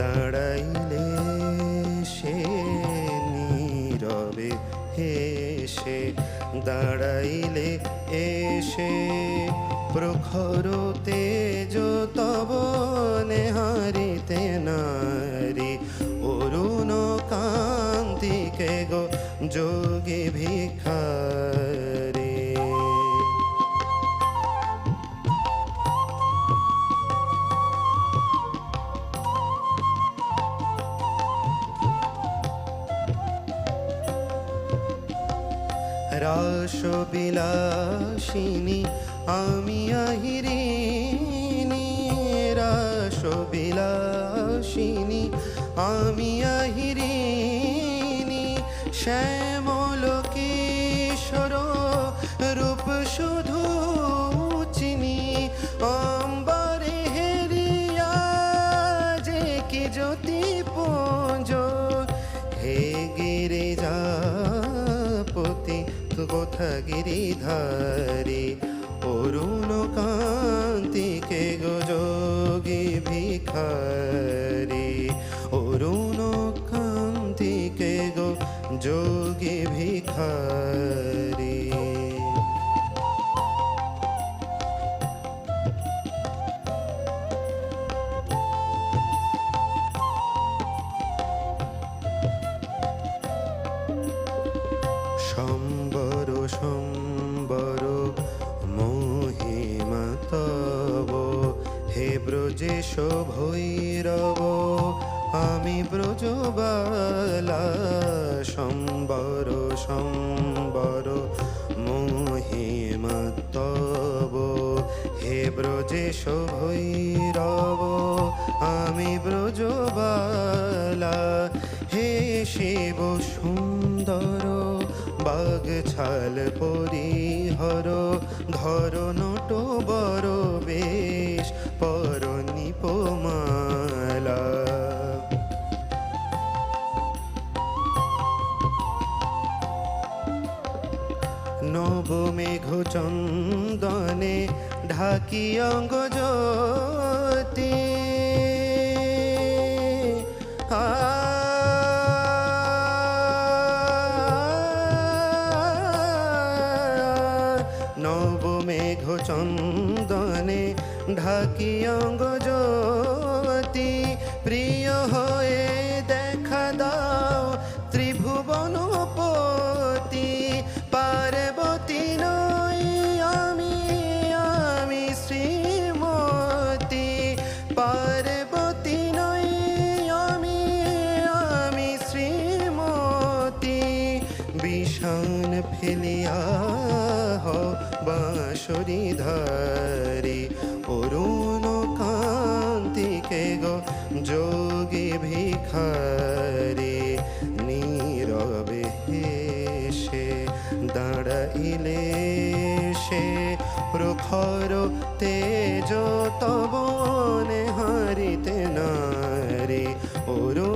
দাঁড়াইলে সে নীরবে হেসে, দাঁড়াইলে এসে প্রখর তেজ তব নেহারিতে নারী, অরুণ কান্তিকে গো যোগী ভিখারী রাসবিলাসিনী আমি আহিরিনী রাসবিলাসিনী আমি আহিরিনী শ্যামল গিরিধারী অরুণ কান্তিকে গোযোগী ভিখারে অরুণ কান্তিকে গো যোগী ভিখারি। ব্রজেশ ভৈরব, আমি ব্রজবালা, সম্বর সম্বর মহিমা তব হে ব্রজেশ ভৈরব, আমি ব্রজবালা, হে শিব সুন্দর বাগ ছাল পরিহর, ধর নবমেঘ চন্দনে ঢাকি অঙ্গ জ্যোতি নবমেঘ চন্দনে ঢাকি অঙ্গ বাঁশরি ধারি অরুণ কান্তিকে গো যোগী ভিখারি, নীরবে হেসে দাঁড়াইলে সে প্রখর তেজ তব হারিতে নারী, অরুণ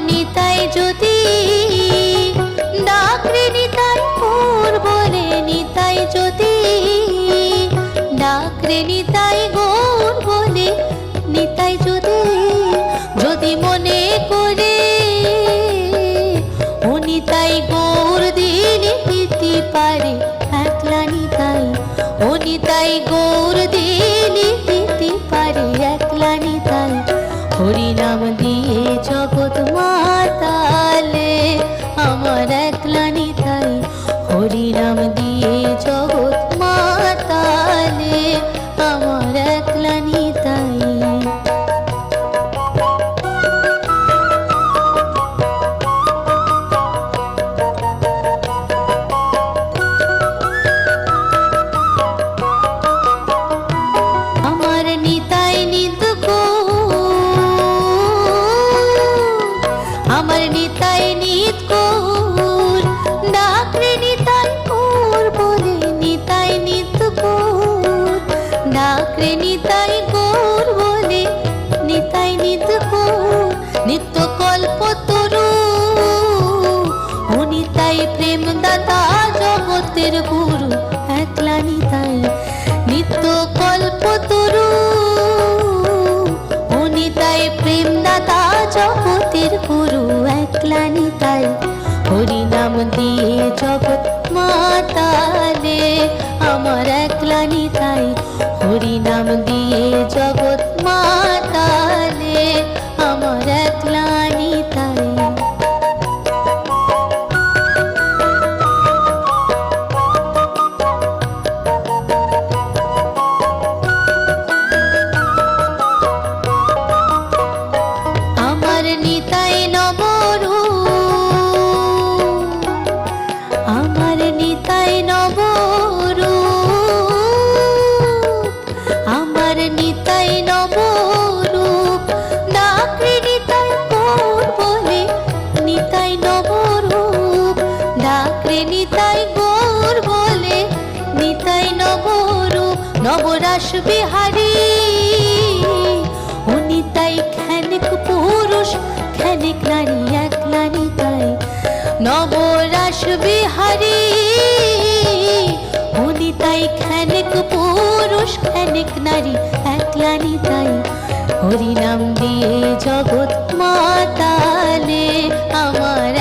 নিতাই যদি ডাকরে নিতাই ওর বলে নিতাই যদি ডাকরে নিতাই গোর বলে নিতাই যদি যদি মনে করে ও নিতাই গোর দিলে দিতে পারে, একলা নিতাই ও নিতাই গোর দিলে দিতে পারে, একলা নিতাই হরি নাম দিয়ে জগৎ মাতালে আমার একলা একলা তাই হরি নাম দিয়ে জগৎ মাতালে আমার একলা তাই। হরি নাম দিয়ে জগৎ মাতালে বিহারী। খানিক পুরুষ খানিক নারী নিতাই নবরাস নিতাই খানিক পুরুষ খানিক নারী একলা নিতাই হরি নাম দিয়ে জগৎ মাতালে আমার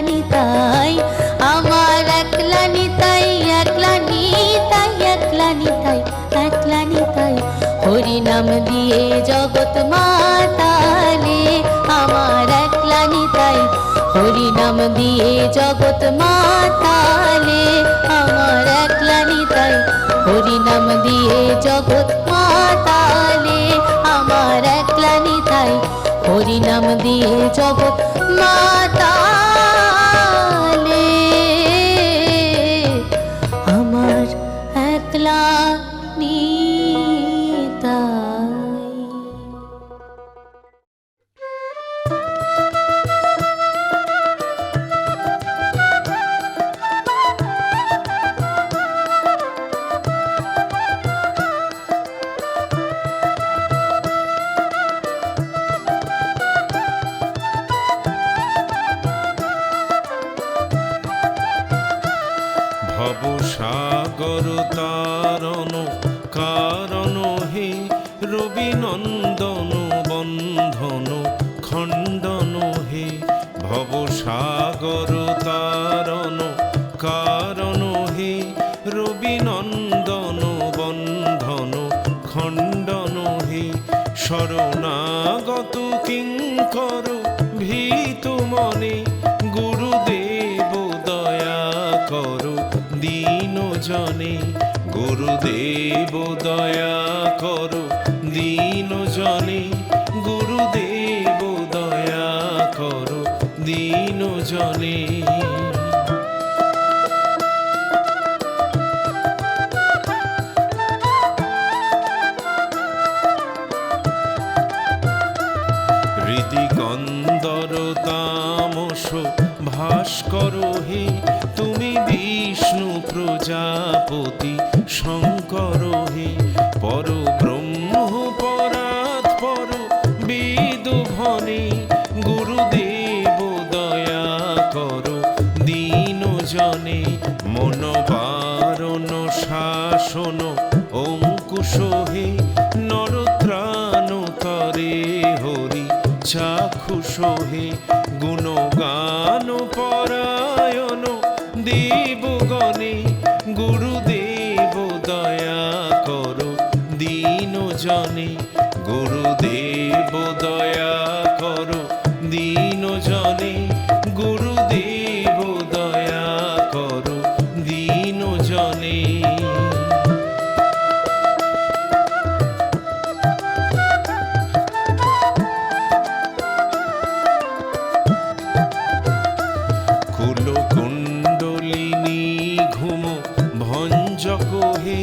একলা নিতাই আমার একলা নিতাই একলা নিতাই একলা নিতাই একলা নিতাই হরি নাম দিয়ে জগৎ মাতালে আমার একলা নিতাই হরি নাম দিয়ে জগৎ মাতালে আমার একলা নিতাই হরি নাম দিয়ে জগৎ মাতালে আমার একলা নিতাই হরি নাম দিয়ে জগৎ মাতালে গুরুদেব দয়া করো, দীন জনে গুরুদেব দয়া করো, দীন জনে। হৃদি কন্দর তামস, ভাস্কর হে, তুমি বিষ্ণু প্রজাপতি শঙ্কর হে পর ব্রহ্ম পরাৎ পর বেদভনে, গুরুদেব দয়া কর দীন জনে মন বারণ শাসন অঙ্কুশ জনে, গুরুদেব দয়া করো, দীন জনে, গুরুদেব দয়া করো, দীন জনে। কুল কুণ্ডলিনী ঘুম, ভঞ্জ হে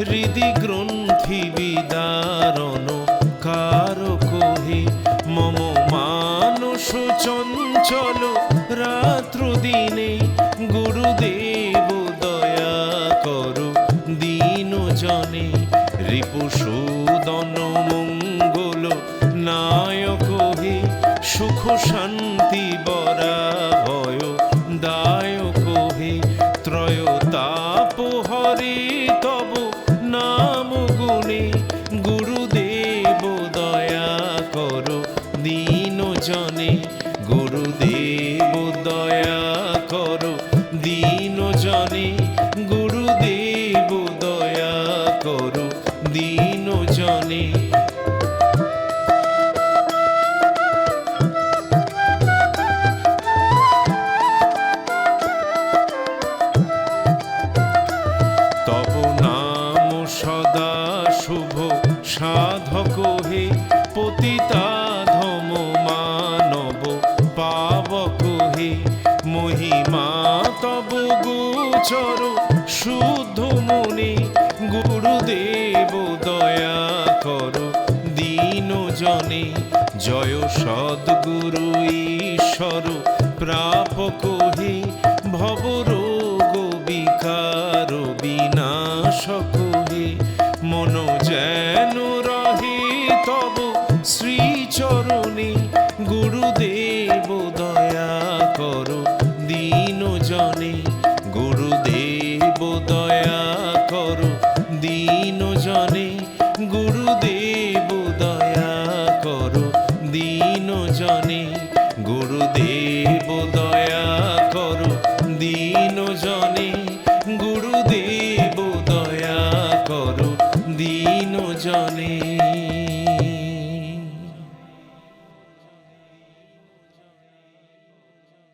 হৃদি গ্রন্থি বিদারণ কার হে মম মানস চঞ্চল রাত্র দিনে করো দীন জনে। জয় সদ্গুরু ঈশ্বর প্রাপক হে ভবরো।